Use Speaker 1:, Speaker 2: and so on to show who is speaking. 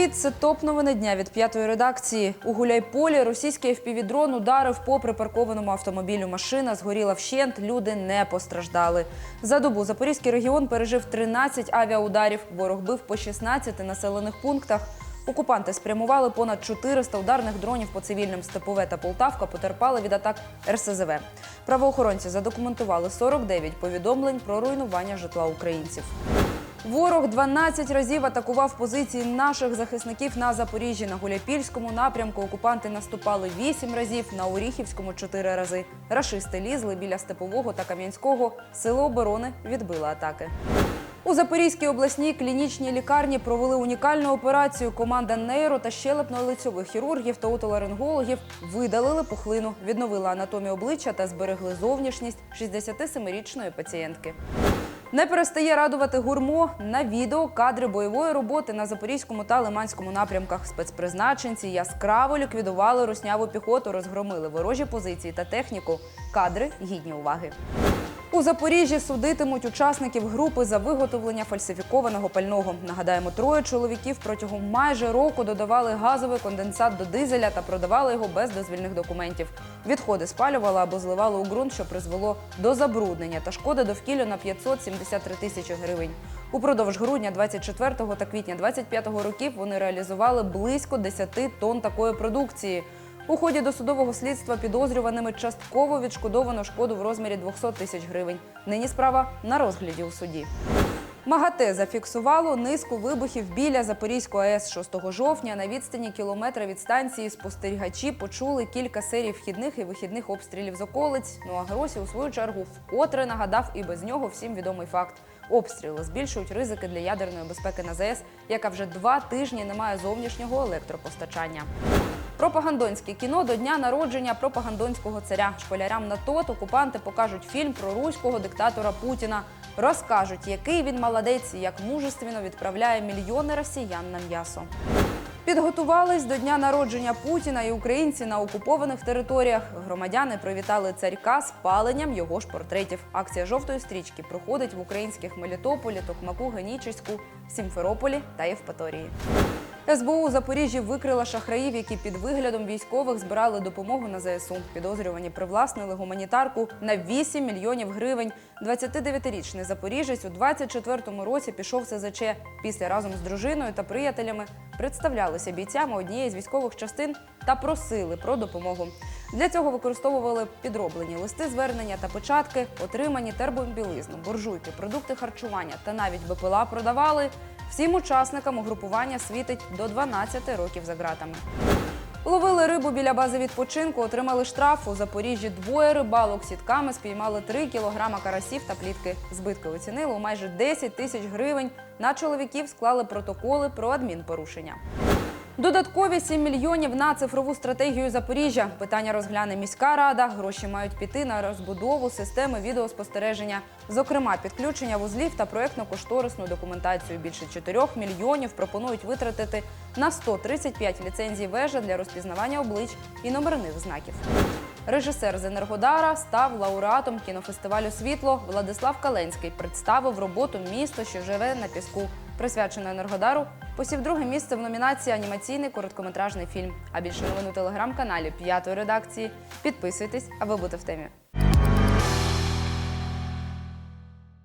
Speaker 1: Привіт, це топ новини дня від п'ятої редакції. У Гуляйполі російський FPV-дрон ударив по припаркованому автомобілю. Машина згоріла вщент. Люди не постраждали. За добу Запорізький регіон пережив 13 авіаударів. Ворог бив по 16 населених пунктах. Окупанти спрямували понад 400 ударних дронів по цивільним Степове та Полтавка потерпали від атак РСЗВ. Правоохоронці задокументували 49 повідомлень про руйнування житла українців. Ворог 12 разів атакував позиції наших захисників на Запоріжжі. На Гуляйпільському напрямку окупанти наступали 8 разів, на Оріхівському 4 рази. Рашисти лізли біля Степового та Кам'янського. Сили оборони відбили атаки. У Запорізькій обласній клінічній лікарні провели унікальну операцію. Команда нейро та щелепно-лицьових хірургів та отоларингологів видалили пухлину, відновили анатомію обличчя та зберегли зовнішність 67-річної пацієнтки. Не перестає радувати гурмо на відео кадри бойової роботи на запорізькому та лиманському напрямках. Спецпризначенці яскраво ліквідували русняву піхоту, розгромили ворожі позиції та техніку. Кадри гідні уваги. У Запоріжжі судитимуть учасників групи за виготовлення фальсифікованого пального. Нагадаємо, троє чоловіків протягом майже року додавали газовий конденсат до дизеля та продавали його без дозвільних документів. Відходи спалювали або зливали у ґрунт, що призвело до забруднення та шкоди довкіллю на 573 тисячі гривень. Упродовж грудня 24 та квітня 25 років вони реалізували близько 10 тонн такої продукції. У ході досудового слідства підозрюваними частково відшкодовано шкоду в розмірі 200 тисяч гривень. Нині справа на розгляді у суді. МАГАТЕ зафіксувало низку вибухів біля Запорізької АЕС 6 жовтня. На відстані кілометра від станції спостерігачі почули кілька серій вхідних і вихідних обстрілів з околиць. Ну а Гросі, у свою чергу, вкотре нагадав і без нього всім відомий факт. Обстріли збільшують ризики для ядерної безпеки на ЗАЕС, яка вже два тижні не має зовнішнього електропостачання. Пропагандонське кіно до дня народження пропагандонського царя. Школярям на тот окупанти покажуть фільм про руського диктатора Путіна. Розкажуть, який він молодець і як мужественно відправляє мільйони росіян на м'ясо. Підготувались до дня народження Путіна і українці на окупованих територіях. Громадяни привітали царька з паленням його ж портретів. Акція жовтої стрічки проходить в українських Мелітополі, Токмаку, Генічеську, Сімферополі та Євпаторії. СБУ у Запоріжжі викрила шахраїв, які під виглядом військових збирали допомогу на ЗСУ. Підозрювані привласнили гуманітарку на 8 мільйонів гривень. 29-річний запоріжець у 24-му році пішов СЗЧ. Після разом з дружиною та приятелями представлялися бійцями однієї з військових частин та просили про допомогу. Для цього використовували підроблені листи звернення та початки, отримані термобілизну, буржуйки, продукти харчування та навіть БПЛА продавали. Всім учасникам угрупування світить до 12 років за ґратами. Ловили рибу біля бази відпочинку, отримали штраф. У Запоріжжі двоє рибалок сітками спіймали 3 кілограма карасів та плітки. Збитки оцінили у майже 10 тисяч гривень. На чоловіків склали протоколи про адмінпорушення. Додаткові 7 мільйонів на цифрову стратегію Запоріжжя. Питання розгляне міська рада. Гроші мають піти на розбудову системи відеоспостереження, зокрема підключення вузлів та проєктно-кошторисну документацію. Більше 4 мільйонів пропонують витратити на 135 ліцензій вежа для розпізнавання облич і номерних знаків. Режисер з Енергодара став лауреатом кінофестивалю Світло. Владислав Каленський представив роботу Місто, що живе на піску. Присвячено Енергодару, посів друге місце в номінації Анімаційний короткометражний фільм. А більше новин у телеграм-каналі п'ятої редакції. Підписуйтесь, аби бути в темі.